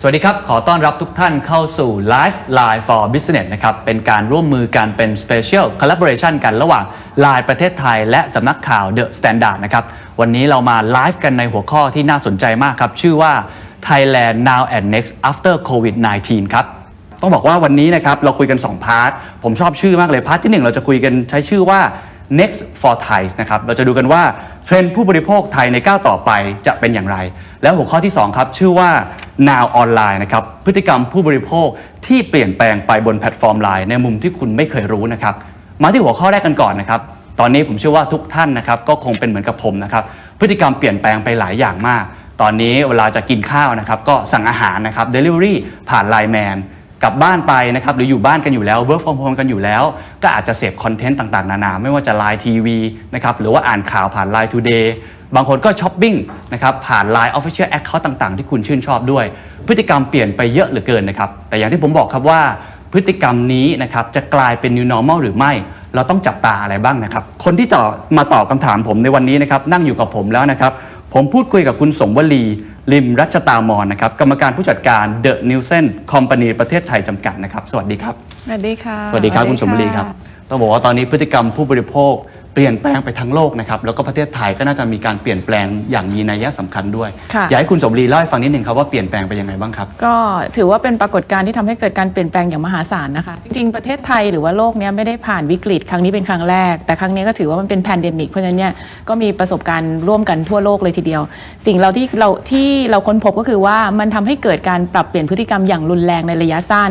สวัสดีครับ ขอต้อนรับทุกท่านเข้าสู่ Live Line for Business นะครับ เป็นการร่วมมือกันเป็น Special Collaboration กันระหว่าง Line ประเทศไทย และสำนักข่าว The Standard นะครับ วันนี้เรามาไลฟ์กันในหัวข้อที่น่าสนใจมากครับ ชื่อว่า Thailand Now and Next After COVID-19 ครับ ต้องบอกว่าวันนี้นะครับ เราคุยกัน 2 พาร์ท ผมชอบชื่อมากเลย พาร์ทที่ 1 เราจะคุยกันใช้ชื่อว่า next for Thai นะครับ เราจะดูกันว่าเทรนด์ผู้บริโภคไทยในก้าวต่อไปจะเป็นอย่างไร แล้วหัวข้อที่ 2 ครับ ชื่อว่า now online นะครับพฤติกรรมผู้บริโภคที่เปลี่ยนแปลงไปบนแพลตฟอร์มไลน์ในมุมที่คุณไม่เคยรู้นะครับมาที่หัวข้อแรกกันก่อนนะครับตอนนี้ผมเชื่อว่าทุกท่านนะครับก็คงเป็นเหมือนกับผมนะครับพฤติกรรมเปลี่ยนแปลงไปหลายอย่างมาก ตอนนี้เวลาจะกินข้าวนะครับก็สั่งอาหารนะครับ Delivery ผ่านไลน์แมนกลับบ้านไปนะครับหรืออยู่บ้านกันอยู่แล้ว work from home กันอยู่แล้ว ก็อาจจะเสพคอนเทนต์ต่างๆ นานา ไม่ว่าจะไลน์ทีวีนะครับหรือว่าอ่านข่าวผ่าน Line Today บางคนก็ช้อปปิ้งนะครับผ่าน Line Official Account ต่าง ๆ ที่คุณชื่นชอบด้วย พฤติกรรมเปลี่ยนไปเยอะเหลือเกินนะครับ แต่อย่างที่ผมบอกครับว่าพฤติกรรมนี้นะครับจะกลายเป็น new normal หรือไม่ เราต้องจับตาอะไรบ้างนะครับ คนที่จะมาตอบคำถามผมในวันนี้นะครับนั่งอยู่กับผมแล้วนะครับ ผมพูดคุยกับคุณสมวลีลิมรัชตามอนนะครับกรรมการผู้จัดการ The Nielsen Company ประเทศไทยจำกัดนะครับ สวัสดีครับ สวัสดีค่ะ สวัสดีครับคุณสมวลีครับ ต้องบอกว่าตอนนี้พฤติกรรมผู้บริโภค เปลี่ยนแปลงไปทั้งโลกนะครับแล้วก็ประเทศไทยก็น่าจะมีการเปลี่ยนแปลงอย่างมีนัยสำคัญด้วยค่ะอยากให้คุณสมวลีเล่าให้ฟังนิดหนึ่งครับว่าเปลี่ยนแปลงไปยังไงบ้างครับ ก็ถือว่าเป็นปรากฏการณ์ที่ทำให้เกิดการเปลี่ยนแปลงอย่างมหาศาลนะคะจริงๆประเทศไทยหรือว่าโลกเนี้ยไม่ได้ผ่านวิกฤตครั้งนี้เป็นครั้งแรก แต่ครั้งนี้ก็ถือว่ามันเป็นแพนเดมิกเพราะฉะนั้นเนี่ยก็มีประสบการณ์ร่วมกันทั่วโลกเลยทีเดียว สิ่งเราที่เราที่เราค้นพบก็คือว่ามันทำให้เกิดการปรับเปลี่ยนพฤติกรรมอย่างรุนแรงในระยะสั้น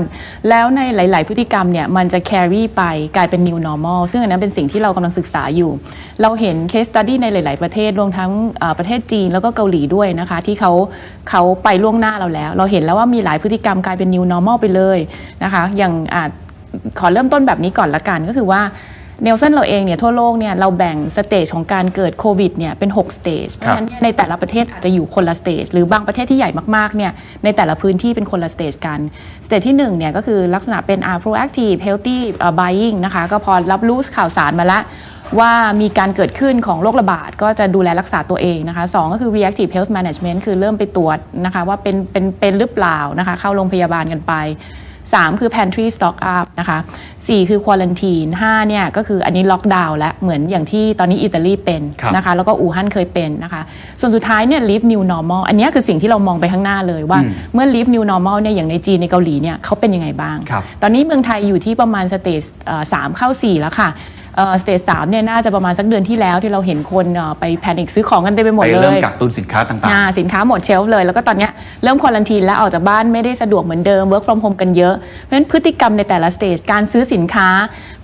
แล้วในหลาย ๆ พฤติกรรมเนี่ยมันจะ carry ไปกลายเป็น new normal ซึ่งอันนั้นเป็นสิ่งที่เรากำลังศึกษาอยู่ เราเห็น case study ในหลาย ๆ ประเทศรวมทั้งเอ่อประเทศจีนแล้วก็เกาหลีด้วยนะคะ ที่เขาเขาไปล่วงหน้าเราแล้ว เราเห็นแล้วว่ามีหลายพฤติกรรมกลายเป็น new normal ไปเลยนะคะอย่างอาจขอเริ่มต้นแบบนี้ก่อนละกันก็คือว่าเนลสันเราเองเนี่ยทั่วโลกเนี่ยเราแบ่งสเตจของการเกิดโควิดเนี่ยเป็น 6 สเตจเพราะฉะนั้นเนี่ยในแต่ละประเทศอาจจะอยู่คนละสเตจหรือบางประเทศที่ใหญ่มากๆเนี่ยในแต่ละพื้นที่เป็นคนละสเตจกันสเตจที่1เนี่ยก็คือลักษณะเป็น uh, proactive healthy uh, buying นะคะก็พอรับรู้ข่าวสารมาแล้ว ว่ามีการเกิดขึ้นของโรคระบาดก็จะดูแลรักษาตัวเองนะคะสองก็คือ reactive health management คือเริ่มไปตรวจนะคะว่าเป็นเป็นเป็นหรือเปล่านะคะเข้าโรงพยาบาลกันไป 3 คือ pantry stock up นะคะ4คือ quarantine 5เนี่ยก็คืออันนี้ล็อกดาวน์แล้วเหมือนอย่างที่ตอนนี้อิตาลีเป็นครับนะคะแล้วก็อู่ฮั่นเคยเป็นนะคะส่วนสุดท้ายเนี่ย live new normal อันเนี้ยคือสิ่งที่เรามองไปข้างหน้าเลยว่าเมื่อ live new normal เนี่ยอย่างในจีนในเกาหลีเนี่ยเขาเป็นยังไงบ้างครับตอนนี้เมืองไทยอยู่ที่ประมาณสเตจสามเข้า 4 แล้วค่ะ สเตจสามเนี่ยน่าจะประมาณสักเดือนที่แล้วที่เราเห็นคนเอ่อไปแพนิคซื้อของกันเต็มไปหมดไปเลย เริ่มกักตุนสินค้าต่างอ่าสินค้าหมดเชลฟ์เลย แล้วก็ตอนเนี้ยเริ่มควอลันทีนแล้วออกจากบ้านไม่ได้สะดวกเหมือนเดิม work from home กันเยอะ เพราะฉะนั้นพฤติกรรมในแต่ละสเตจการซื้อสินค้า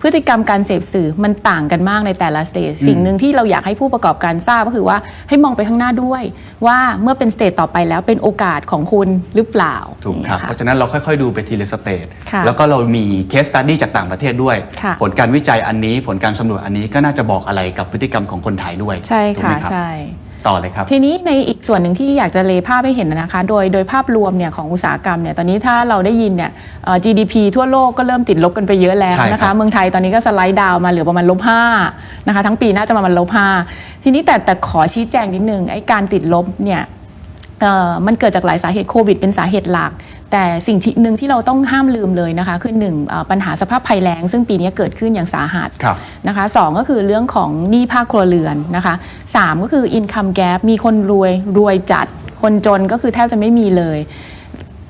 พฤติกรรมการเสพสื่อมันต่างกันมากในแต่ละสเตจสิ่งหนึ่งที่เราอยากให้ผู้ประกอบการทราบก็คือว่าให้มองไปข้างหน้าด้วย ว่าเมื่อเป็นสเตจต่อไปแล้วเป็นโอกาสของคุณหรือเปล่าๆถูกครับนี่เพราะฉะนั้นเราค่อยๆดูไปทีละสเตจค่ะแล้วก็เรามีเคสตัดดี้จากต่างประเทศด้วยค่ะผลการวิจัยอันนี้ผลการสำรวจอันนี้ก็น่าจะบอกอะไรกับพฤติกรรมของคนไทยด้วยใช่ถูกค่ะไหมรับใช่ ต่อเลยครับ ทีนี้ในอีกส่วนหนึ่งที่อยากจะเลภาพให้เห็นนะคะ โดยโดยภาพรวมเนี่ยของอุตสาหกรรมเนี่ยตอนนี้ถ้าเราได้ยินเนี่ยเอ่อ GDP ทั่วโลกก็เริ่มติดลบกันไปเยอะแล้วใช่นะครัคะ บ เมืองไทยตอนนี้ก็สไลด์ดาวน์มาเหลือประมาณลบห้านะคะ ทั้งปีน่าจะประมาณลบห้าทีนี้แต่แต่ขอชี้แจงนิดนึงไอ้การติดลบเนี่ย เอ่อมันเกิดจากหลายสาเหตุโควิดเป็นสาเหตุหลัก แต่สิ่งที่หนึ่งที่เราต้องห้ามลืมเลยนะคะ คือหนึ่งเอ่อปัญหาสภาพภัยแล้ง ซึ่งปีนี้เกิดขึ้นอย่างสาหัสครับนะคะสองก็คือเรื่องของหนี้ภาคครัวเรือนนะคะสามก็คือ income gap มีคนรวยรวยจัด คนจนก็คือแทบจะไม่มีเลย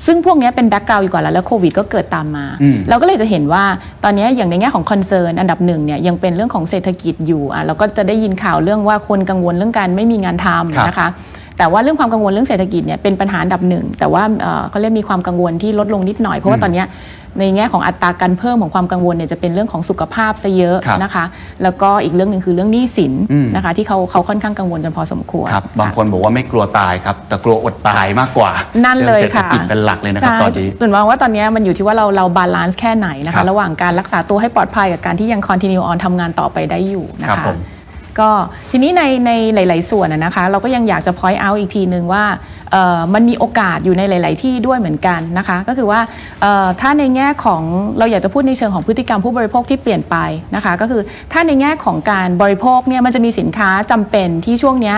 ซึ่งพวกเนี้ยเป็นแบ็กกราวด์อยู่ก่อนแล้วแล้วโควิดก็เกิดตามมาอืมเราก็เลยจะเห็นว่าตอนเนี้ยอย่างในแง่ของคอนเซิร์นอันดับหนึ่งเนี่ยยังเป็นเรื่องของเศรษฐกิจอยู่อะเราก็จะได้ยินข่าวเรื่องว่าคนกังวลเรื่องการไม่มีงานทำนะคะ แต่ว่าเรื่องความกังวลเรื่องเศรษฐกิจเนี่ยเป็นปัญหาอันดับหนึ่ง แต่ว่าเอ่อเขาเรียกมีความกังวลที่ลดลงนิดหน่อย เพราะว่าตอนเนี้ยในแง่ของอัตราการเพิ่มของความกังวลเนี่ยจะเป็นเรื่องของสุขภาพซะเยอะครับนะคะ แล้วก็อีกเรื่องหนึ่งคือเรื่องหนี้สินอืมนะคะ ที่เขาเขาค่อนข้างกังวลกันพอสมควรครับบางคนบอกว่าไม่กลัวตายครับ แต่กลัวอดตายมากกว่า นั่นเลยรื่องศรษฐค่ะกิจเป็นหลักเลยนะครับใช่ตอนนี้ตุนมองว่าตอนนี้มันอยู่ที่ว่าเราเราบาลานซ์แค่ไหนนะครัคะบระหว่างการรักษาตัวให้ปลอดภัยกับการที่ยัง continue on ทำงานต่อไปได้อยู่นะครัคะบผม ก็ทีนี้ในในหลาย ๆ ส่วนนะคะ เราก็ยังอยากจะ point out อีกทีหนึ่งว่ามันมีโอกาสอยู่ในหลาย ๆ ที่ด้วยเหมือนกันนะคะ ก็คือว่าถ้าในแง่ของเราอยากจะพูดในเชิงของพฤติกรรมผู้บริโภคที่เปลี่ยนไปนะคะ ก็คือถ้าในแง่ของการบริโภคเนี่ยมันจะมีสินค้าจำเป็นที่ช่วงนี้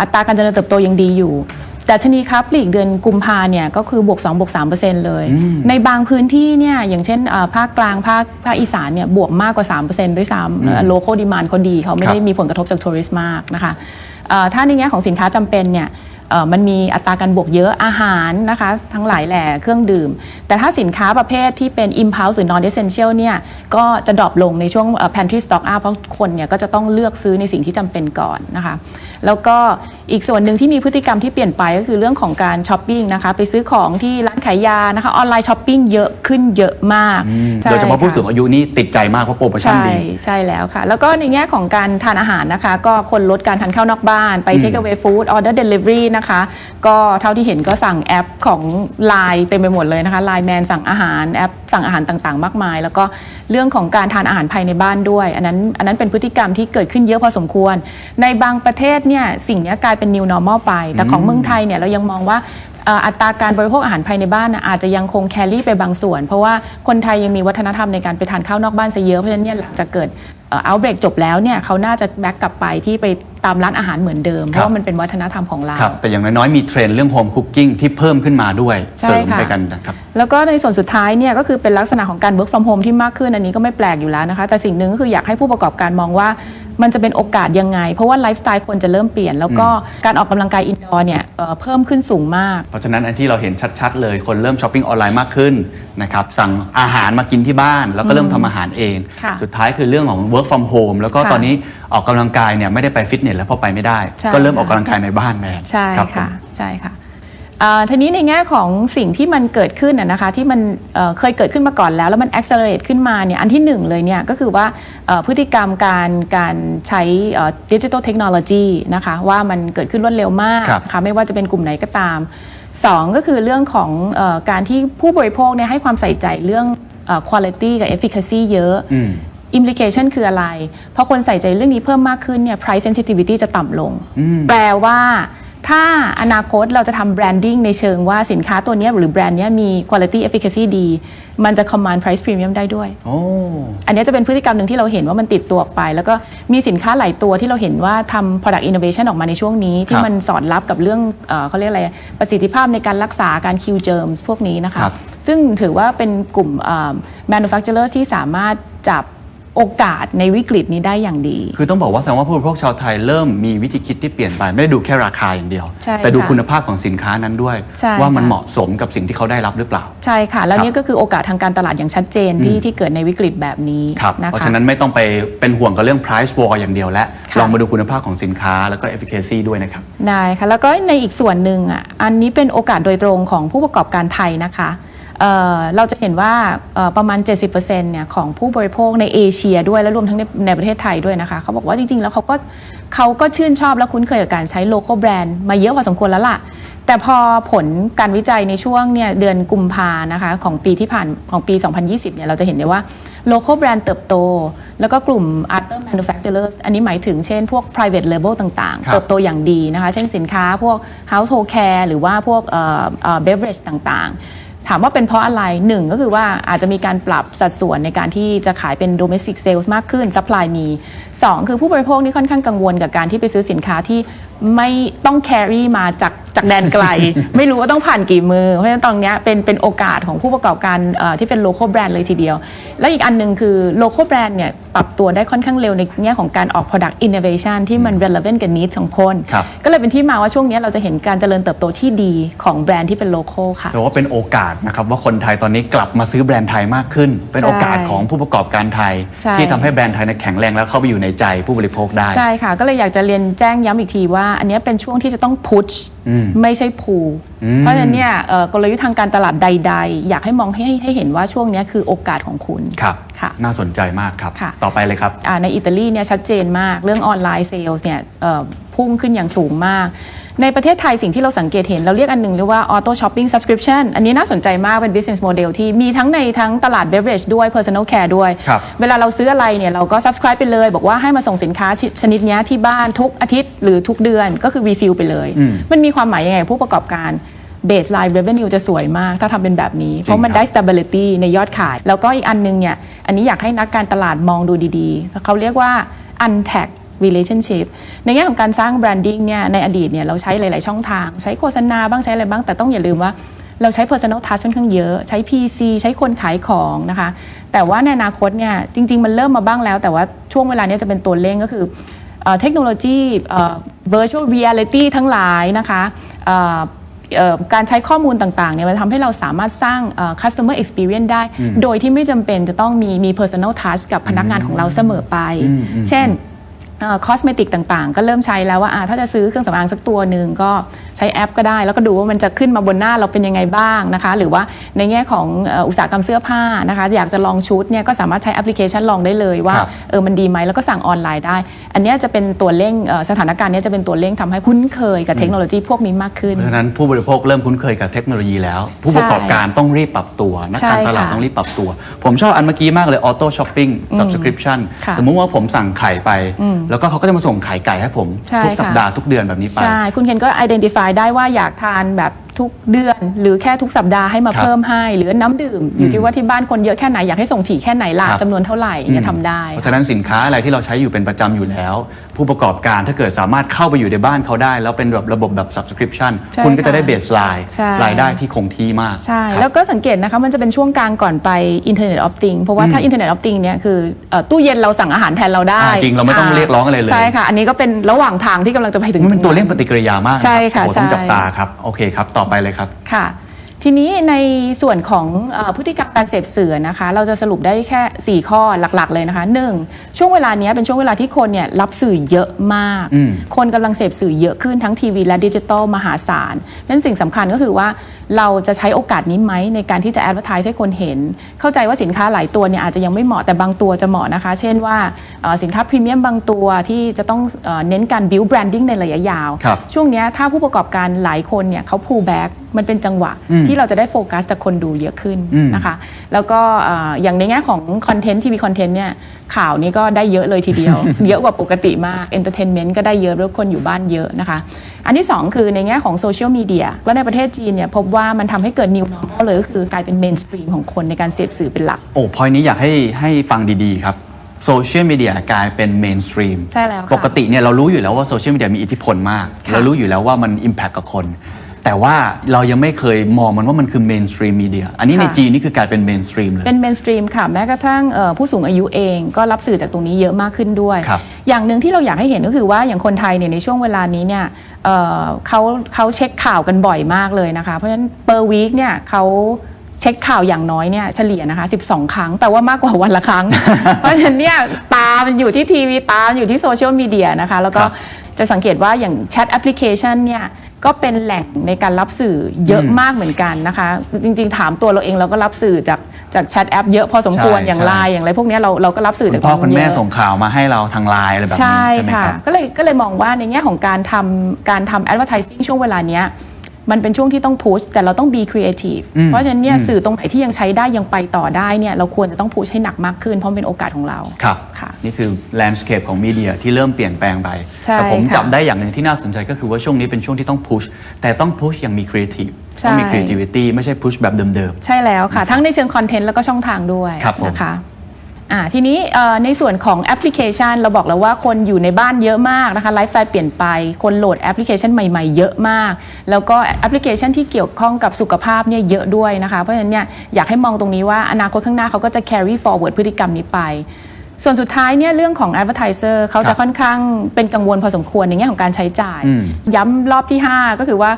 อัตราการเจริญเติบโตยังดีอยู่ แต่ชนีค้าปลีกเดือนกุมภาเนี่ยก็คือบวก2บวก3%เลย ในบางพื้นที่เนี่ยอย่างเช่นเอ่อภาคกลางภาคภาคอีสานเนี่ยบวกมากกว่า 3%ด้วยซ้ำโลโก้ดีมานเขาดีเขาไม่ได้มีผลกระทบจากทัวริสต์มากนะคะเอ่อถ้าในแง่ของสินค้าจำเป็นเนี่ยเอ่อมันมีอัตราการบวกเยอะอาหารนะคะทั้งหลายแหล่เครื่องดื่ม แต่ถ้าสินค้าประเภทที่เป็น impulse หรือ non essential เนี่ยก็จะดรอปลงในช่วงเอ่อ pantry stock up เพราะคนเนี่ยก็จะต้องเลือกซื้อในสิ่งที่จำเป็นก่อนนะคะ แล้วก็ อีกส่วนหนึ่งที่มีพฤติกรรมที่เปลี่ยนไปก็คือเรื่องของการช้อปปิ้งนะคะไปซื้อของที่ร้านขายยานะคะออนไลน์ช้อปปิ้งเยอะขึ้นเยอะมากใช่โดยเฉพาะผู้ค่สูงอายุนี่ติดใจมากเพราะโปรโมชั่นใช่ดีใช่แล้วค่ะ แล้วก็ในแง่ของการทานอาหารนะคะ ก็คนลดการทานข้าวนอกบ้านไป take away food order delivery นะคะ ก็เท่าที่เห็นก็สั่งแอปของ Line เต็มไปหมดเลยนะคะ Line Man สั่งอาหารแอปสั่งอาหารต่างๆ มากมาย แล้วก็เรื่องของการทานอาหารภายในบ้านด้วย อันนั้นอันนั้นเป็นพฤติกรรมที่เกิดขึ้นเยอะพอสมควร ในบางประเทศเนี่ยสิ่งเนี้ยกลายเป็น new normal ไป แต่ของเมืองไทยเนี่ยเรายังมองว่าเอ่ออัตราการบริโภคอาหารภายในบ้านน่ะอาจจะยังคงแครี่ไปบางส่วน เพราะว่าคนไทยยังมีวัฒนธรรมในการไปทานข้าวนอกบ้านซะเยอะเพราะฉะนั้นเนี่ยหลังจากเกิดเอาเบรกจบแล้วเนี่ยเขาน่าจะแบ็กกลับไปที่ไปตามร้านอาหารเหมือนเดิม เพราะว่ามันเป็นวัฒนธรรมของเราครับแต่อย่างน้อยๆมีเทรนด์เรื่องโฮมคุกกิ้งที่เพิ่มขึ้นมาด้วยใช่เสริมค่ะไปกันนะครับแล้วก็ในส่วนสุดท้ายเนี่ยก็คือเป็นลักษณะของการ work from home ที่มากขึ้นอันนี้ก็ไม่แปลกอยู่แล้วนะคะ แต่สิ่งหนึ่งก็คืออยากให้ผู้ประกอบการมองว่า มันจะเป็นโอกาสยังไง เพราะว่าไลฟ์สไตล์คนจะเริ่มเปลี่ยน แล้วก็การออกกำลังกายอินดอร์เนี่ยเอ่อเพิ่มขึ้นสูงมาก เพราะฉะนั้นอันที่เราเห็นชัดๆ เลย คนเริ่มช้อปปิ้งออนไลน์มากขึ้นนะครับสั่งอาหารมากินที่บ้าน แล้วก็เริ่มทำอาหารเอง ค่ะสุดท้ายคือเรื่องของ work from home แล้วก็ค่ะตอนนี้ออกกำลังกายเนี่ยไม่ได้ไปฟิตเนสแล้วเพราะไปไม่ได้ ใช่ก็เริ่มค่ะออกกำลังกายในบ้านแทนใช่รับผม ค่ะ ใช่ค่ะอ่า ทีนี้ในแง่ของสิ่งที่มันเกิดขึ้นนะนะคะที่มันเอ่อเคยเกิดขึ้นมาก่อนแล้ว แล้วมัน accelerate ขึ้นมาเนี่ยอันที่หนึ่งเลยเนี่ยก็คือว่าเอ่อพฤติกรรมการการใช้ดิจิทัลเทคโนโลยีนะคะว่ามันเกิดขึ้นรวดเร็วมากครับนะคะไม่ว่าจะเป็นกลุ่มไหนก็ตามสองก็คือเรื่องของเออการที่ผู้บริโภคเนี่ยให้ความใส่ใจเรื่องเอ่อ quality กับ efficacy เยอะอืม implication คืออะไร เพราะคนใส่ใจเรื่องนี้เพิ่มมากขึ้นเนี่ย price sensitivity จะต่ำลง แปลว่า ถ้าอนาคตเราจะทำ branding ในเชิงว่าสินค้าตัวเนี้ยหรือแบรนด์เนี้ยมี quality efficacy ดี มันจะ command price premium ได้ด้วยโอ้อันเนี้ยจะเป็นพฤติกรรมหนึ่งที่เราเห็นว่ามันติดตัวออกไป แล้วก็มีสินค้าหลายตัวที่เราเห็นว่าทำ product innovation ออกมาในช่วงนี้ ที่มันสอดรับกับเรื่องเอ่อเขาเรียกอะไร ประสิทธิภาพในการรักษาการ kill germs พวกนี้นะคะครับซึ่งถือว่าเป็นกลุ่มเอ่อ manufacturer ที่สามารถจับ โอกาสในวิกฤตนี้ได้อย่างดี คือต้องบอกว่าแสดงว่าผู้บริโภคชาวไทยเริ่มมีวิธีคิดที่เปลี่ยนไป ไม่ได้ดูแค่ราคาอย่างเดียว ใช่แต่ดูค่ะคุณภาพของสินค้านั้นด้วย ใช่ว่ามันค่ะ เหมาะสมกับสิ่งที่เขาได้รับหรือเปล่า ใช่ค่ะ แล้วครับ นี่ก็คือโอกาสทางการตลาดอย่างชัดเจนที่ที่เกิดในวิกฤตแบบนี้ครับนะเพราะคะ ฉะนั้นไม่ต้องไปเป็นห่วงกับเรื่อง price war อย่างเดียวและค่ะ ลองมาดูคุณภาพของสินค้าแล้วก็ efficacy ด้วยนะครับ ได้ค่ะแล้วก็ในอีกส่วนหนึ่งอะอันนี้เป็นโอกาสโดยตรงของผู้ประกอบการไทยนะคะ เอ่อเราจะเห็นว่าเอ่อประมาณ 70%เนี่ยของผู้บริโภคในเอเชียด้วยและรวมทั้งในในประเทศไทยด้วยนะคะเขาบอกว่าจริง ๆ แล้วเขาก็เขาก็ชื่นชอบและคุ้นเคยกับการใช้โลโก้แบรนด์มาเยอะพอสมควรแล้วล่ะ แต่พอผลการวิจัยในช่วงเนี่ยเดือนกุมภานะคะของปีที่ผ่านของปี 2020 เนี่ยเราจะเห็นได้ว่าโลโก้แบรนด์เติบโต แล้วก็กลุ่ม other manufacturers อันนี้หมายถึงเช่นพวก private label ต่างๆครับเติบโตอย่างดีนะคะ เช่นสินค้าพวก household care หรือว่าพวกเอ่อเอ่อ beverage ต่างๆ ถามว่าเป็นเพราะอะไรหนึ่งก็คือว่าอาจจะมีการปรับสัดส่วนในการที่จะขายเป็น domestic sales มากขึ้น supply มีสองคือผู้บริโภคนี่ค่อนข้างกังวลกับการที่ไปซื้อสินค้าที่ไม่ต้อง carry มาจากจากแดนไกล ไม่รู้ว่าต้องผ่านกี่มือ เพราะฉะนั้นตรงเนี้ยเป็นเป็นโอกาสของผู้ประกอบการเอ่อที่เป็น local brand เลยทีเดียว แล้วอีกอันหนึ่งคือ local brand เนี่ยปรับตัวได้ค่อนข้างเร็วในแง่ของการออก product innovation ที่มัน relevant กับ needs ของคนครับก็เลยเป็นที่มาว่าช่วงนี้เราจะเห็นการเจริญเติบโตที่ดีของแบรนด์ที่เป็น local ค่ะแสดงว่าเป็นโอกาสนะครับว่าคนไทยตอนนี้กลับมาซื้อแบรนด์ไทยมากขึ้น เป็นใช่โอกาสของผู้ประกอบการไทยใช่ที่ทำให้แบรนด์ไทยนั้นแข็งแรงแล้วเข้าไปอยู่ในใจผู้บริโภคได้ใช่ค่ะก็เลยอยากจะเรียนแจ้งย้ำอีกทีว่าอันเนี้ยเป็นช่วงที่จะต้องพุชไม่ใช่พูเพราะฉะนั้นเนี่ยเอ่อกลยุทธ์ทางการตลาดใด ๆ อยากให้มองให้ให้เห็นว่าช่วงเนี้ยคือโอกาสของคุณครับค่ะน่าสนใจมากครับค่ะต่อไปเลยครับอ่าในอิตาลีเนี่ยชัดเจนมากเรื่องออนไลน์เซลส์เนี่ยเอ่อพุ่งขึ้นอย่างสูงมาก ในประเทศไทยสิ่งที่เราสังเกตเห็น เราเรียกอันหนึ่งเรียกว่า auto shopping subscription อันนี้น่าสนใจมากเป็น business model ที่มีทั้งในทั้งตลาด beverage ด้วย personal care ด้วยครับเวลาเราซื้ออะไรเนี่ยเราก็ subscribe ไปเลย บอกว่าให้มาส่งสินค้าชชนิดเนี้ยที่บ้านทุกอาทิตย์หรือทุกเดือนก็คือ refill ไปเลย มันมีความหมายยังไงผู้ประกอบการ baseline revenue จะสวยมาก ถ้าทำเป็นแบบนี้ เพราะมันได้ stability ในยอดขาย แล้วก็อีกอันนึงเนี่ยอันนี้อยากให้นักการตลาดมองดูดีๆเขาเรียกว่า untagged relationship ในแง่ของการสร้าง branding เนี่ยในอดีตเนี่ยเราใช้หลาย ๆ ช่องทาง ใช้โฆษณาบ้างใช้อะไรบ้าง แต่ต้องอย่าลืมว่าเราใช้ personal touch ค่อนข้างเยอะ ใช้ PC ใช้คนขายของนะคะ แต่ว่าในอนาคตเนี่ยจริง ๆ มันเริ่มมาบ้างแล้ว แต่ว่าช่วงเวลาเนี้จะเป็นตัวเร่งก็คือเอ่อเทคโนโลยีเอ่อ virtual reality ทั้งหลายนะคะเอ่อเอ่อการใช้ข้อมูลต่างๆเนี่ยมันทำให้เราสามารถสร้างเอ่อ customer experience ได้ โดยที่ไม่จำเป็นจะต้องมีมี personal touch กับพนักงานของเราเสมอไป เช่น คอสเมติกต่างๆ ก็เริ่มใช้แล้วว่าถ้าจะซื้อเครื่องสำอางสักตัวหนึ่งก็ ใช้แอปก็ได้ แล้วก็ดูว่ามันจะขึ้นมาบนหน้าเราเป็นยังไงบ้างนะคะ หรือว่าในแง่ของเอ่ออุตสาหกรรมเสื้อผ้านะคะ อยากจะลองชุดเนี่ยก็สามารถใช้แอปพลิเคชันลองได้เลยว่าครับเออมันดีไหมแล้วก็สั่งออนไลน์ได้ อันเนี้ยจะเป็นตัวเร่งเอ่อสถานการณ์เนี้ยจะเป็นตัวเร่งทำให้คุ้นเคยกับเทคโนโลยีพวกนี้มากขึ้นเพราะฉะนั้นผู้บริโภคเริ่มคุ้นเคยกับเทคโนโลยีแล้ว ผู้ประกอบการต้องรีบปรับตัวนักการตลาดใช่ค่ะต้องรีบปรับตัว ผมชอบอันเมื่อกี้มากเลยออโต้ช้อปปิ้ง subscription ค่ะสมมุติว่าผมสั่งไข่ไป แล้วก็เขาก็จะมาส่งไข่ไก่ให้ผมใช่ทุกสัปค่ะดาห์ทุกเดือนแบบนี้ไปใช่คุณเคนก็ identify ายได้ว่าอยากทานแบบ ทุกเดือน หรือแค่ทุกสัปดาห์ให้มาครับเพิ่มให้ หรือน้ำดื่ม อยู่ที่ว่าที่บ้านคนเยอะแค่ไหนอยากให้ส่งถี่แค่ไหนล่ะครับ จำนวนเท่าไหร่เนี่ยทำได้ เพราะฉะนั้นสินค้าอะไรที่เราใช้อยู่เป็นประจำอยู่แล้ว ผู้ประกอบการถ้าเกิดสามารถเข้าไปอยู่ในบ้านเขาได้ แล้วเป็นแบบระบบแบบ subscription ใช่คุณก็จะได้ค่ะเบสไลน์ใช่ รายได้ที่คงที่มากใช่ ครับ แล้วก็สังเกตนะคะมันจะเป็นช่วงกลางก่อนไป Internet of Things เพราะว่าถ้า Internet of Things เนี่ยคือเอ่อตู้เย็นเราสั่งอาหารแทนเราได้อ่าจริงเราไม่ต้องเรียกร้องอะไรเลย ใช่ค่ะ อันนี้ก็เป็นระหว่างทางที่กำลังจะไปถึง มันเป็นตัวเร่งปฏิกิริยามากนรับใช่ค่ะโอ้โหต้องใช่ จับตาครับ โอเคครับ ต่อไปเลยครับ ค่ะ ทีนี้ในส่วนของเออพฤติกรรมการเสพสื่อนะคะ เราจะสรุปได้แค่ 4 ข้อหลักๆเลยนะคะ 1. ช่วงเวลานี้เป็นช่วงเวลาที่คนเนี่ยรับสื่อเยอะมาก อืม คนกำลังเสพสื่อเยอะขึ้นทั้งทีวีและดิจิตอลมหาศาลนั้นสิ่งสำคัญก็คือว่า เราจะใช้โอกาสนี้ไหมในการที่จะแอดเวอร์ทายให้คนเห็น เข้าใจว่าสินค้าหลายตัวเนี่ยอาจจะยังไม่เหมาะแต่บางตัวจะเหมาะนะคะ เช่นว่าเอ่อสินค้าพรีเมียมบางตัวที่จะต้องเอ่อเน้นการ build branding ในระยะยาวครับช่วงเนี้ยถ้าผู้ประกอบการหลายคนเนี่ยเขา pull back มันเป็นจังหวะอืมที่เราจะได้โฟกัสจากคนดูเยอะขึ้นอืมนะคะ แล้วก็เอ่ออย่างในแง่ของคอนเทนต์ทีวีคอนเทนต์เนี่ยข่าวนี้ก็ได้เยอะเลยทีเดียว เยอะกว่าปกติมากเอนเตอร์เทนเมนต์ก็ได้เยอะแล้วคนอยู่บ้านเยอะนะคะ อันที่ 2 คือในแง่ของโซเชียลมีเดียว่าในประเทศจีนเนี่ยพบว่ามันทำให้เกิด new normal เลยก็คือกลายเป็นเมนสตรีมของคนในการเสพสื่อเป็นหลัก โอ้พอยนี้อยากให้ให้ฟังดีๆครับโซเชียลมีเดียกลายเป็นเมนสตรีมใช่แล้วค่ะปกติเนี่ยเรารู้อยู่แล้วว่าโซเชียลมีเดียมีอิทธิพลมากค่ะเรารู้อยู่แล้วว่ามัน Impact กับคน แต่ว่าเรายังไม่เคยมองมันว่ามันคือเมนสตรีมมีเดียอันนี้ในค่ะ จีนนี่คือกลายเป็นเมนสตรีมเลย เป็นเมนสตรีมค่ะแม้กระทั่งเอ่อผู้สูงอายุเองก็รับสื่อจากตรงนี้เยอะมากขึ้นด้วย ครับอย่างหนึ่งที่เราอยากให้เห็นก็คือว่าอย่างคนไทยเนี่ยในช่วงเวลานี้เนี่ยเอ่อเขาเขาเช็คข่าวกันบ่อยมากเลยนะคะ เพราะฉะนั้น per week เนี่ยเขาเช็คข่าวอย่างน้อยเนี่ยเฉลี่ยนะคะ 12 ครั้งแปลว่ามากกว่าวันละครั้ง เพราะฉะนั้นเนี่ยตามันอยู่ที่ทีวีตามันอยู่ที่โซเชียลมีเดียนะคะแล้วก็ครับ จะสังเกตว่าอย่างแชทแอปพลิเคชันเนี่ย ก็เป็นแหล่งในการรับสื่อเยอะอืมมากเหมือนกันนะคะ จริงๆ ถามตัวเราเองเราก็รับสื่อจากจากแชทแอปเยอะพอสมควรใช่อย่างใช่ ไลน์อย่างไรพวกเนี้ยเราเราก็รับสื่อคุจากณพ่อตรงคุณนี้แม่เยอะส่งข่าวมาให้เราทางไลน์อะไรแบบนี้ใช่ใช่ไหมค่ะ ครับ ก็เลยก็เลยมองว่าในแง่ของการทำการทำ advertising ช่วงเวลาเนี้ย มันเป็นช่วงที่ต้อง push แต่เราต้อง be creative อืมเพราะฉะนั้นเนี่ยอืมสื่อตรงไหนที่ยังใช้ได้ยังไปต่อได้เนี่ยเราควรจะต้อง push ให้หนักมากขึ้นเพราะมันเป็นโอกาสของเราครับค่ะนี่คือแลนด์สเคปของมีเดียที่เริ่มเปลี่ยนแปลงไปใช่แต่ผมค่ะจับได้อย่างหนึ่งที่น่าสนใจก็คือว่าช่วงนี้เป็นช่วงที่ต้องพุชแต่ต้องพุชอย่างมีครีเอทีฟใช่ต้องมี creativity ไม่ใช่พุชแบบเดิมใช่แล้วค่ะ ทั้งในเชิงคอนเทนต์แล้วก็ช่องทางด้วยครับผมนะคะ อ่าทีนี้เอ่อในส่วนของแอปพลิเคชัน เราบอกแล้วว่าคนอยู่ในบ้านเยอะมากนะคะไลฟ์สไตล์เปลี่ยนไป คนโหลดแอปพลิเคชันใหม่ๆ เยอะมาก แล้วก็แอปพลิเคชันที่เกี่ยวข้องกับสุขภาพเนี่ยเยอะด้วยนะคะเพราะฉะนั้นเนี่ยอยากให้มองตรงนี้ว่าอนาคตข้างหน้าเขาก็จะ carry forward พฤติกรรมนี้ไป ส่วนสุดท้ายเนี่ยเรื่องของ advertiser เขาครัจะบค่อนข้างเป็นกังวลพอสมควรในแง่ของการใช้จ่ายอืมย้ำรอบที่ 5 ก็คือว่า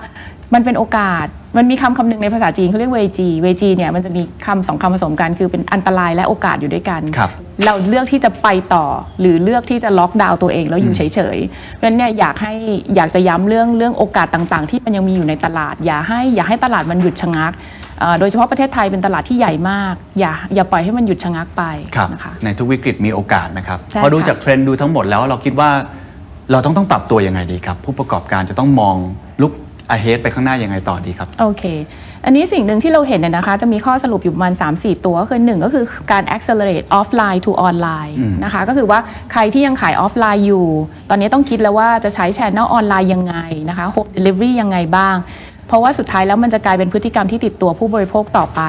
มันเป็นโอกาส มันมีคำคำหนึ่งในภาษาจีนเขาเรียกเวจีเวจีเนี่ยมันจะมีคำสองคำผสมกันคือเป็นอันตรายและโอกาสอยู่ด้วยกัน ครับ เราเลือกที่จะไปต่อหรือเลือกที่จะล็อกดาวน์ตัวเองแล้วอยู่เฉยๆ เพราะฉะนั้นเนี่ยอยากให้อยากจะย้ำเรื่องเรื่องโอกาสต่างๆ ที่มันยังมีอยู่ในตลาด อย่าให้อย่าให้ตลาดมันหยุดชะงักเอ่อโดยเฉพาะประเทศไทยเป็นตลาดที่ใหญ่มาก อย่าอย่าปล่อยให้มันหยุดชะงักไปๆครับนะคะ ในทุกวิกฤตมีโอกาสนะครับใช่พอดูค่ะ จากเทรนด์ดูทั้งหมดแล้วเราคิดว่าเราต้องต้องปรับตัวยังไงดีครับ ผู้ประกอบการจะต้องมองลุก ahead ไปข้างหน้ายังไงต่อดีครับ โอเค อันนี้สิ่งหนึ่งที่เราเห็นเนี่ยนะคะ จะมีข้อสรุปอยู่ประมาณ 3-4 ตัว ก็คือหนึ่งก็คือการ accelerate offline to online นะคะ ก็คือว่าใครที่ยังขายออฟไลน์อยู่ ตอนนี้ต้องคิดแล้วว่าจะใช้ channel ออนไลน์ยังไงนะคะ home delivery ยังไงบ้าง เพราะว่าสุดท้ายแล้วมันจะกลายเป็นพฤติกรรมที่ติดตัวผู้บริโภคต่อไป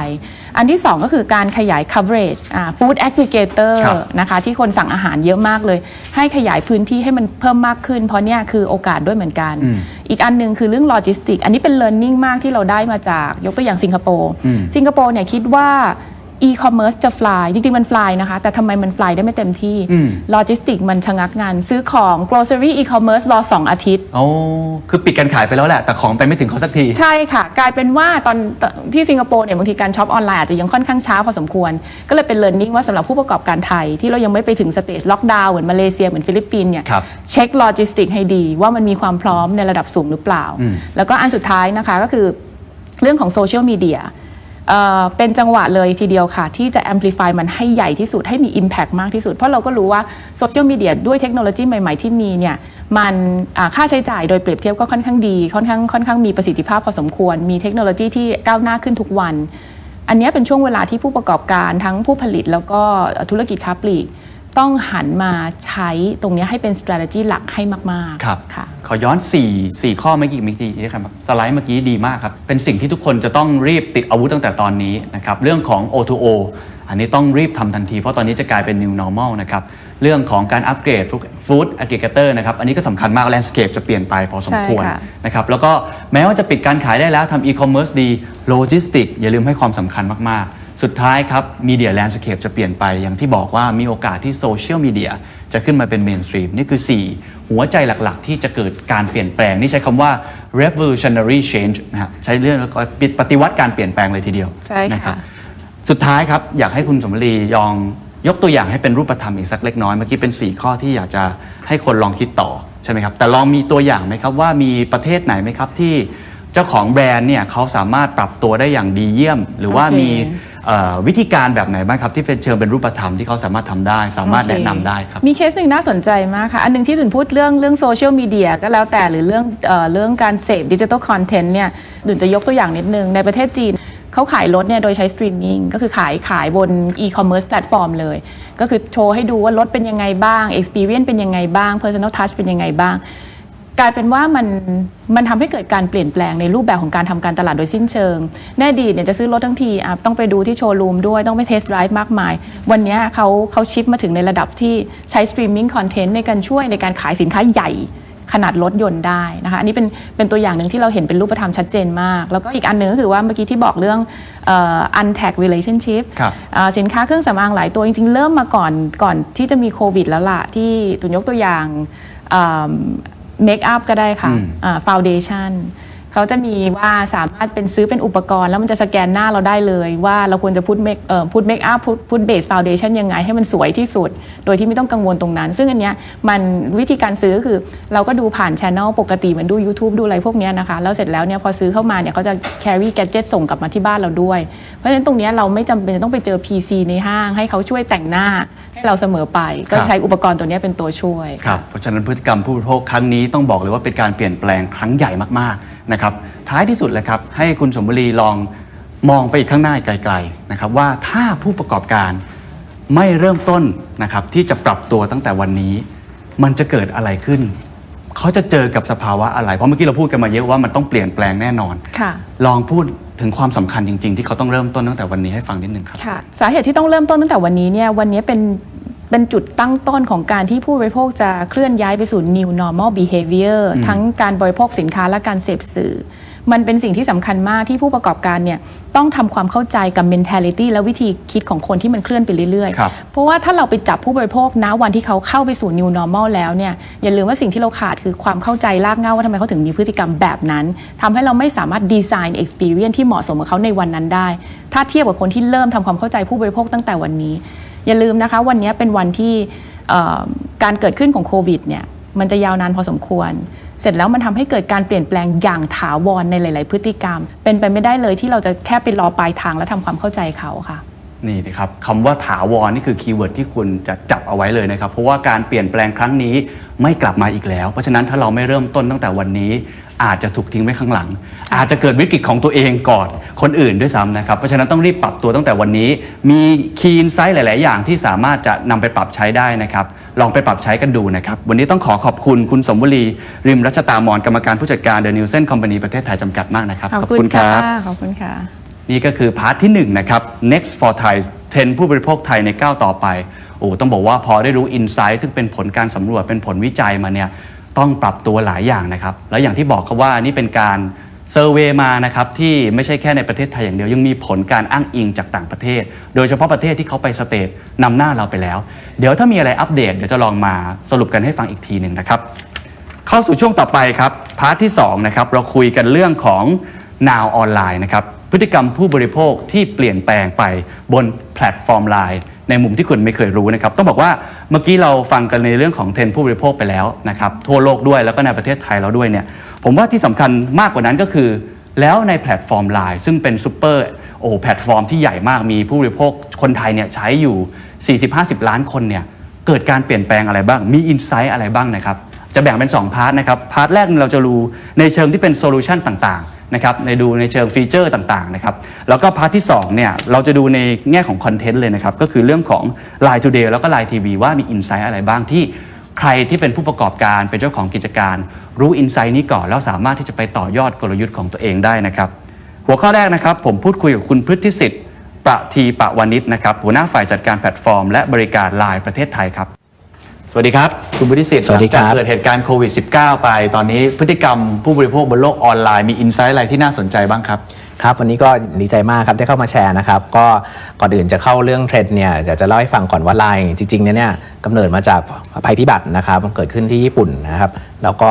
อันที่ 2 ก็คือการขยาย coverage อ่า food aggregator ครับนะคะที่คนสั่งอาหารเยอะมากเลย ให้ขยายพื้นที่ให้มันเพิ่มมากขึ้น เพราะเนี่ยคือโอกาสด้วยเหมือนกัน อีกอันหนึ่งคือเรื่องโลจิสติก อันนี้เป็น learning มากที่เราได้มาจากยกตัวอย่างสิงคโปร์สิงคโปร์เนี่ยคิดว่า e-commerce จะ fly จริงๆ มัน fly นะคะ แต่ทำไมมัน fly ได้ไม่เต็มที่โลจิสติกมันชะงักงาน ซื้อของ grocery e-commerce รอ 2 อาทิตย์ โอ้คือปิดการขายไปแล้วแหละ แต่ของไปไม่ถึงเขาสักที ใช่ค่ะ กลายเป็นว่าตอนที่สิงคโปร์เนี่ยบางทีการช็อปออนไลน์อาจจะยังค่อนข้างช้าพอสมควร ก็เลยเป็น learning ว่าสำหรับผู้ประกอบการไทย ที่เรายังไม่ไปถึงสเตจล็อกดาวน์เหมือนมาเลเซียเหมือนฟิลิปปินส์เนี่ยครับเช็คโลจิสติกให้ดีว่ามันมีความพร้อมในระดับสูงหรือเปล่า แล้วก็อันสุดท้ายนะคะก็คือเรื่องของโซเชียลมีเดีย เเป็นจังหวะเลยทีเดียวค่ะ ที่จะ amplify มันให้ใหญ่ที่สุดให้มี impact มากที่สุด เพราะเราก็รู้ว่าโซเชียลมีเดียด้วยเทคโนโลยีใหม่ ๆ ที่มีเนี่ยมันค่าใช้จ่ายโดยเปรียบเทียบก็ค่อนข้างดี ค่อนข้างค่อนข้างมีประสิทธิภาพพอสมควร มีเทคโนโลยีที่ก้าวหน้าขึ้นทุกวัน อันนี้เป็นช่วงเวลาที่ผู้ประกอบการทั้งผู้ผลิตแล้วก็ธุรกิจค้าปลีก ต้องหันมาใช้ตรงเนี้ยให้เป็น strategy หลักให้มากๆ ครับค่ะ ขอย้อน 4 4 ข้อเมื่อกี้เมื่อกี้นะครับสไลด์เมื่อกี้ดีมากครับ เป็นสิ่งที่ทุกคนจะต้องรีบติดอาวุธตั้งแต่ตอนนี้นะครับ เรื่องของ O2O อันนี้ต้องรีบทำทันที เพราะตอนนี้จะกลายเป็น new normal นะครับ เรื่องของการอัปเกรด food aggregator นะครับ อันนี้ก็สำคัญมาก landscape จะเปลี่ยนไปพอสมควรใช่ค่ะ นะครับ แล้วก็แม้ว่าจะปิดการขายได้แล้วทำ e-commerce ดี logistics อย่าลืมให้ความสำคัญมาก ๆ สุดท้ายครับ media landscape จะเปลี่ยนไปอย่างที่บอกว่ามีโอกาสที่ social media จะขึ้นมาเป็น mainstream นี่คือ 4 หัวใจหลักๆ ที่จะเกิดการเปลี่ยนแปลง นี่ใช้คำว่า revolutionary change นะฮะใช้เรื่องแล้วก็ปฏิวัติการเปลี่ยนแปลงเลยทีเดียวใช่ค่ะนะครับสุดท้ายครับ อยากให้คุณสมรียองยกตัวอย่างให้เป็นรูปธรรมอีกสักเล็กน้อย เมื่อกี้เป็น 4 ข้อที่อยากจะให้คนลองคิดต่อใช่ไหมครับแต่ลองมีตัวอย่างไหมครับว่ามีประเทศไหนไหมครับที่เจ้าของแบรนด์เนี่ยเขาสามารถปรับตัวได้อย่างดีเยี่ยม หรือว่าโอเคมีเอ่อ วิธีการแบบไหนบ้างครับ ที่เป็นเชิงเป็นรูปธรรมที่เขาสามารถทำได้ สามารถโอเคแนะนำได้ครับ มีเคสหนึ่งน่าสนใจมากค่ะ อันหนึงที่ตุนพูดเรื่องเรื่องโซเชียลมีเดียก็แล้วแต่หรือเรื่องเออเรื่องการเสพดิจิทัลคอนเทนต์เนี่ยตุนจะยกตัวอย่างนิดนึงในประเทศจีนเขาขายรถเนี่ยโดยใช้สตรีมมิ่งก็คือขายขายบนอีคอมเมิร์ซแพลตฟอร์มเลย ก็คือโชว์ให้ดูว่ารถเป็นยังไงบ้าง Experience เป็นยังไงบ้าง Personal Touch เป็นยังไงบ้าง กลายเป็นว่ามันมันทำให้เกิดการเปลี่ยนแปลงในรูปแบบของการทำการตลาดโดยสิ้นเชิง แน่ดีตเนี่ยจะซื้อรถทั้งทีอะต้องไปดูที่โชว์รูมด้วยต้องไปเทสต์ไดรฟ์มากมาย วันเนี้ยเขาเขาชิปมาถึงในระดับที่ใช้สตรีมมิ่งคอนเทนต์ในการช่วยในการขายสินค้าใหญ่ขนาดรถยนต์ได้นะคะ อันนี้เป็นเป็นตัวอย่างหนึ่งที่เราเห็นเป็นรูปธรรมชัดเจนมาก แล้วก็อีกอันหนึ่งก็คือว่าเมื่อกี้ที่บอกเรื่องเอ่อ untagged relationship ครับอ่าสินค้าเครื่องสำอางหลายตัวจริง ๆ เริ่มมาก่อนก่อนที่จะมีโควิดแล้วล่ะที่ตุนยกตัวอย่างเม คอัพก็ได้ค่ะฟาวเดชั่น เขาจะมีว่าสามารถเป็นซื้อเป็นอุปกรณ์ แล้วมันจะสแกนหน้าเราได้เลยว่าเราควรจะพูดเมคเอ่อพูดเมคอัพพูดพูดเบสฟาวเดชั่นยังไงให้มันสวยที่สุด โดยที่ไม่ต้องกังวลตรงนั้น ซึ่งอันเนี้ยมันวิธีการซื้อคือเราก็ดูผ่านช anel ปกติเหมือนดู YouTube ดูอะไรพวกเนี้ยนะคะ แล้วเสร็จแล้วเนี่ยพอซื้อเข้ามาเนี่ยเขาจะ carry gadget ส่งกลับมาที่บ้านเราด้วย เพราะฉะนั้นตรงเนี้ยเราไม่จำเป็นจะต้องไปเจอ PC ในห้าง ให้เขาช่วยแต่งหน้าให้เราเสมอไป ก็ครับใช้อุปกรณ์ตัวเนี้ยเป็นตัวช่วยครับเพราะฉะนั้นพฤติกรรมผู้บริโภคครั้งนี้ต้องบอกเลยว่าเป็นการเปลี่ยนแปลงครั้งใหญ่มากๆ นะครับท้ายที่สุดเลยครับให้คุณสมบุรีลองมองไปอีกข้างหน้าไกลๆนะครับว่าถ้าผู้ประกอบการไม่เริ่มต้นนะครับที่จะปรับตัวตั้งแต่วันนี้ มันจะเกิดอะไรขึ้น เขาจะเจอกับสภาวะอะไรเพราะเมื่อกี้เราพูดกันมาเยอะว่ามันต้องเปลี่ยนแปลงแน่นอนค่ะลองพูดถึงความสำคัญจริง ๆ ที่เขาต้องเริ่มต้นตั้งแต่วันนี้ให้ฟังนิดนึงครับค่ะสาเหตุที่ต้องเริ่มต้นตั้งแต่วันนี้เนี่ยวันนี้เป็น เป็นจุดตั้งต้นของการที่ผู้บริโภคจะเคลื่อนย้ายไปสู่ new normal behavior ทั้งการบริโภคสินค้าและการเสพสื่อ มันเป็นสิ่งที่สำคัญมากที่ผู้ประกอบการเนี่ยต้องทำความเข้าใจกับ mentality และวิธีคิดของคนที่มันเคลื่อนไปเรื่อยครับๆเพราะว่าถ้าเราไปจับผู้บริโภคนะวันที่เขาเข้าไปสู่ new normal แล้วเนี่ยอย่าลืมว่าสิ่งที่เราขาดคือความเข้าใจรากเหง้าว่าทำไมเขาถึงมีพฤติกรรมแบบนั้นทำให้เราไม่สามารถดีไซน์ experience ที่เหมาะสมกับเขาในวันนั้นได้ ถ้าเทียบกับคนที่เริ่มทำความเข้าใจผู้บริโภคตั้งแต่วันนี้ อย่าลืมนะคะ วันนี้เป็นวันที่การเกิดขึ้นของโควิดเนี่ยมันจะยาวนานพอสมควร เสร็จแล้วมันทำให้เกิดการเปลี่ยนแปลงอย่างถาวรในหลาย ๆ พฤติกรรม เป็นไปไม่ได้เลยที่เราจะแค่ไปรอปลายทางและทำความเข้าใจเขาค่ะนี่นะครับคำว่าถาวรนี่คือคีย์เวิร์ดที่คุณจะจับเอาไว้เลยนะครับ เพราะว่าการเปลี่ยนแปลงครั้งนี้ไม่กลับมาอีกแล้ว เพราะฉะนั้นถ้าเราไม่เริ่มต้นตั้งแต่วันนี้ อาจจะถูกทิ้งไว้ข้างหลัง อาจจะเกิดวิกฤตของตัวเองก่อนคนอื่นด้วยซ้ำนะครับ เพราะฉะนั้นต้องรีบปรับตัวตั้งแต่วันนี้ มีคีย์ไซต์หลาย ๆ อย่างที่สามารถจะนำไปปรับใช้ได้นะครับ ลองไปปรับใช้กันดูนะครับ วันนี้ต้องขอขอบคุณคุณสมบุรี ริมรัชตามอนกรรมการผู้จัดการ The Nielsen Company ประเทศไทยจำกัดมากนะครับ ขอบคุณค่ะขอบคุณค่ะ นี่ก็คือพาร์ทที่1นะครับ next for Thai 10 ผู้บริโภคไทยในก้าวต่อไปโอ้ต้องบอกว่าพอได้รู้ insight ซึ่งเป็นผลการสำรวจเป็นผลวิจัยมาเนี่ย ต้องปรับตัวหลายอย่างนะครับ แล้วอย่างที่บอกครับว่านี่เป็นการเซอร์เวยมานะครับที่ไม่ใช่แค่ในประเทศไทยอย่างเดียวยังมีผลการอ้างอิงจากต่างประเทศ โดยเฉพาะประเทศที่เขาไปสเตทนำหน้าเราไปแล้ว เดี๋ยวถ้ามีอะไรอัปเดตเดี๋ยวจะลองมาสรุปกันให้ฟังอีกทีหนึ่งนะครับเข้าสู่ช่วงต่อไปครับพาร์ทที่2นะครับเราคุยกันเรื่องของ Now ออนไลน์นะครับพฤติกรรมผู้บริโภคที่เปลี่ยนแปลงไปบนแพลตฟอร์มไลน์ ในมุมที่คุณไม่เคยรู้นะครับต้องบอกว่าเมื่อกี้เราฟังกันในเรื่องของเทรนผู้บริโภคไปแล้วนะครับทั่วโลกด้วยแล้วก็ในประเทศไทยเราด้วยเนี่ยผมว่าที่สำคัญมากกว่านั้นก็คือ แล้วในแพลตฟอร์มไลน์ซึ่งเป็นซูเปอร์โอ้แพลตฟอร์มที่ใหญ่มากมีผู้บริโภคคนไทยเนี่ยใช้อยู่ 40-50 ล้านคนเนี่ยเกิดการเปลี่ยนแปลงอะไรบ้างมีอินไซต์อะไรบ้างนะครับ จะแบ่งเป็น 2 พาร์ทนะครับ พาร์ทแรกเราจะรู้ในเชิงที่เป็นโซลูชันต่างๆนะครับในดูในเชิงฟีเจอร์ต่างๆนะครับแล้วก็พาร์ทที่2เนี่ยเราจะดูในแง่ของคอนเทนต์เลยนะครับ ก็คือเรื่องของ Line Today แล้วก็ Line TV ว่ามีอินไซต์อะไรบ้างที่ใครที่เป็นผู้ประกอบการเป็นเจ้าของกิจการ รู้อินไซต์นี้ก่อน แล้วสามารถที่จะไปต่อยอดกลยุทธ์ของตัวเองได้นะครับ หัวข้อแรกนะครับ ผมพูดคุยกับคุณพฤทธิสิทธิ์ประทีปะวานิชนะครับหัวหน้าฝ่ายจัดการแพลตฟอร์ม และบริการไลน์ประเทศไทยครับ สวัสดีครับ คุณพุทธิสิทธิ์สวัสดีครับหลังจากเกิดเหตุการณ์โควิด -19 ไป ตอนนี้พฤติกรรมผู้บริโภคบนโลกออนไลน์มีอินไซต์อะไรที่น่าสนใจบ้างครับ ครับ วันนี้ก็ดีใจมากครับ ได้เข้ามาแชร์นะครับ ก็ก่อนอื่นจะเข้าเรื่องเทรนด์เนี่ยเดี๋ยวจะเล่าให้ฟังก่อนว่าไลน์จริงๆเนี่ยเนี่ยกำเนิดมาจากภัยพิบัตินะครับ มันเกิดขึ้นที่ญี่ปุ่นนะครับ แล้วก็